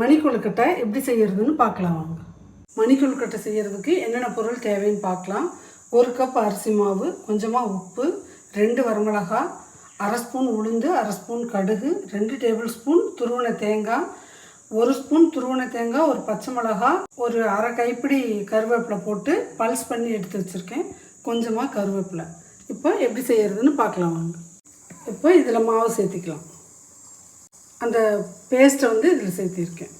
மணி கொழுக்கட்டை எப்படி செய்கிறதுன்னு பார்க்கலாம் வாங்க. மணி கொழுக்கட்டை என்னென்ன பொருள் தேவைன்னு பார்க்கலாம். ஒரு கப் அரிசி மாவு கொஞ்சமாக உப்பு ரெண்டு வரமிளகா அரை ஸ்பூன் உளுந்து அரை ஸ்பூன் கடுகு ரெண்டு டேபிள் ஸ்பூன் துருவன தேங்காய் ஒரு ஸ்பூன் துருவன தேங்காய் ஒரு பச்சை மிளகா ஒரு அரை கைப்பிடி கருவேப்பிலை போட்டு பல்ஸ் பண்ணி எடுத்து வச்சுருக்கேன். கொஞ்சமாக கருவேப்பிலை. இப்போ எப்படி செய்கிறதுன்னு பார்க்கலாம் வாங்க. இப்போ இதில் மாவு சேர்த்திக்கலாம். அந்த பேஸ்ட்டை வந்து இதில் சேர்த்திருக்கேன்.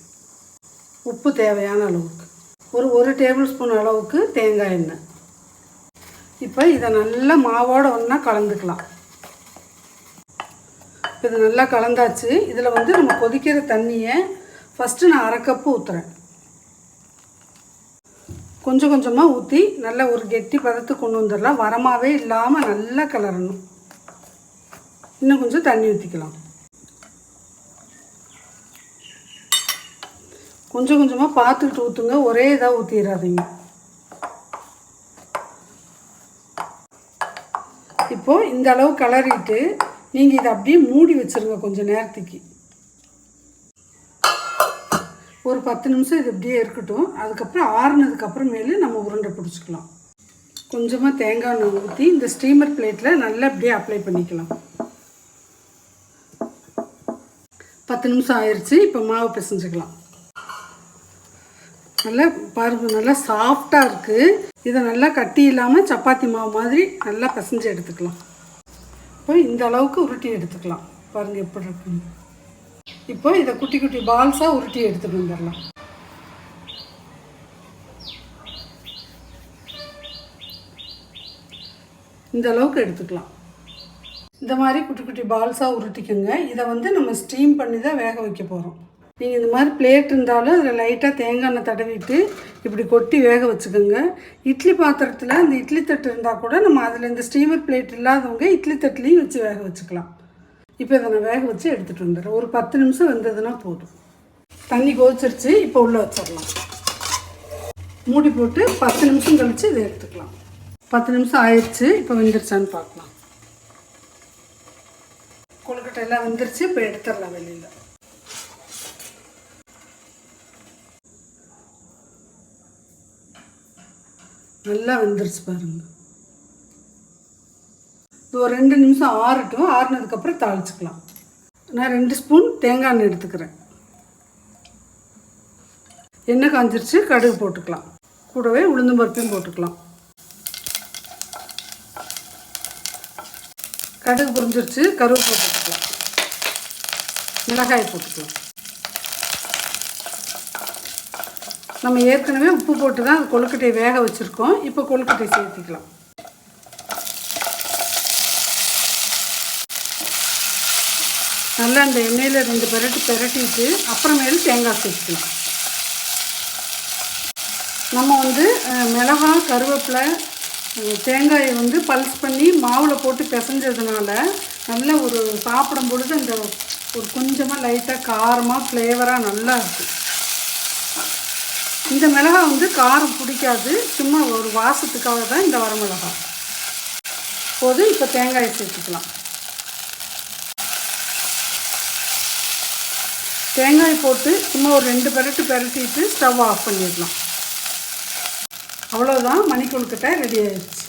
உப்பு தேவையான அளவுக்கு. ஒரு ஒரு டேபிள் ஸ்பூன் அளவுக்கு தேங்காய் எண்ணெய். இப்போ இதை நல்லா மாவோடு ஒன்றா கலந்துக்கலாம். இப்போ இது நல்லா கலந்தாச்சு. இதில் வந்து நம்ம கொதிக்கிற தண்ணியை ஃபஸ்ட்டு நான் அரை கப்பு ஊற்றுறேன் கொஞ்சம் கொஞ்சமாக ஊற்றி நல்லா ஒரு கெட்டி பதத்துக்கு கொண்டு வந்துடலாம். வரமாகவே இல்லாமல் நல்லா கிளறணும். இன்னும் கொஞ்சம் தண்ணி ஊற்றிக்கலாம் கொஞ்சம் கொஞ்சமாக பார்த்துட்டு ஊற்றுங்க ஒரே இதாக ஊற்றிடாதீங்க இப்போது இந்த அளவு கிளறிட்டு நீங்கள் இதை அப்படியே மூடி வச்சுருங்க கொஞ்சம் நேரத்துக்கு. ஒரு பத்து நிமிஷம் இது இப்படியே இருக்கட்டும். அதுக்கப்புறம் ஆறுனதுக்கப்புறமேலு நம்ம உருண்டை பிடிச்சிக்கலாம். கொஞ்சமாக தேங்காய் எண்ணெய் ஊற்றி இந்த ஸ்டீமர் பிளேட்டில் நல்லா அப்படியே அப்ளை பண்ணிக்கலாம். பத்து நிமிஷம் ஆயிடுச்சு இப்போ மாவு பிசைஞ்சுக்கலாம். நல்லா பாருங்கள் நல்லா சாஃப்டாக இருக்குது இதை நல்லா கட்டி இல்லாமல் சப்பாத்தி மாவு மாதிரி நல்லா பிசைஞ்சு எடுத்துக்கலாம். இப்போ இந்த அளவுக்கு உருட்டி எடுத்துக்கலாம். பாருங்கள் எப்படி இருக்குன்னு. இப்போ இதை குட்டி குட்டி பால்ஸாக உருட்டி எடுத்துட்டு வந்துடலாம். இந்த அளவுக்கு எடுத்துக்கலாம். இந்த மாதிரி குட்டி குட்டி பால்ஸாக உருட்டிக்கோங்க. இதை வந்து நம்ம ஸ்டீம் பண்ணி தான் வேக வைக்க போகிறோம் நீங்கள் இந்த மாதிரி பிளேட் இருந்தாலும் அதில் லைட்டாக தேங்காய் எண்ணெய் தடவிட்டு இப்படி கொட்டி வேக வச்சுக்கோங்க. இட்லி பாத்திரத்தில் அந்த இட்லி தட்டு இருந்தால் கூட நம்ம அதில் இந்த ஸ்டீமர் பிளேட் இல்லாதவங்க இட்லி தட்டுலேயும் வச்சு வேக வச்சுக்கலாம். இப்போ இதை நான் வேக வச்சு எடுத்துகிட்டு வந்துடுறேன். ஒரு பத்து நிமிஷம் வந்ததுன்னா போதும். தண்ணி கொதிச்சிருச்சு இப்போ உள்ளே வச்சிடலாம். மூடி போட்டு பத்து நிமிஷம் கழித்து இதை எடுத்துக்கலாம். பத்து நிமிஷம் ஆயிடுச்சு இப்போ வெந்துருச்சான்னு பார்க்கலாம். கொழுக்கட்டை எல்லாம் வந்துருச்சு இப்போ எடுத்துடலாம் வெளியில். நல்லா வெந்துருச்சு பாருங்க. இது ஒரு ரெண்டு நிமிஷம் ஆறட்டும். ஆறுனதுக்கப்புறம் தாளிச்சுக்கலாம். நான் ரெண்டு ஸ்பூன் தேங்காய் எண்ணெய் எடுத்துக்கிறேன். எண்ணெய் காஞ்சிருச்சு கடுகு போட்டுக்கலாம். கூடவே உளுந்தும் பருப்பையும் போட்டுக்கலாம். கடுகு புரிஞ்சிருச்சு கருவேப்பிலை போட்டுக்கலாம். மிளகாய் போட்டுக்கலாம். நம்ம ஏற்கனவே உப்பு போட்டு தான் கொழுக்கட்டையை வேக வச்சுருக்கோம். இப்போ கொழுக்கட்டை சேர்த்திக்கலாம். நல்லா அந்த எண்ணெயில் ரெண்டு பெரட்டு பெரட்டிட்டு அப்புறமேலு தேங்காய் சேர்த்துக்கலாம். நம்ம வந்து மிளகா மிளகாய் கருவேப்பிலை தேங்காயை வந்து பல்ஸ் பண்ணி மாவில் போட்டு பிசைஞ்சதுனால நல்ல ஒரு சாப்பிடும் பொழுது அந்த ஒரு கொஞ்சமாக லைட்டாக காரமாக ஃப்ளேவராக நல்லா இருக்குது இந்த மிளகாய் வந்து காரம் பிடிக்காது. சும்மா ஒரு வாசத்துக்காக தான் இந்த வரமிளகாய் போது இப்போ தேங்காயை சேர்த்துக்கலாம். தேங்காய் போட்டு சும்மா ஒரு ரெண்டு பெரட்டு பெரட்டிட்டு ஸ்டவ் ஆஃப் பண்ணிடலாம். அவ்வளோதான் மணி கொழுக்கட்டை ரெடி ஆயிடுச்சு.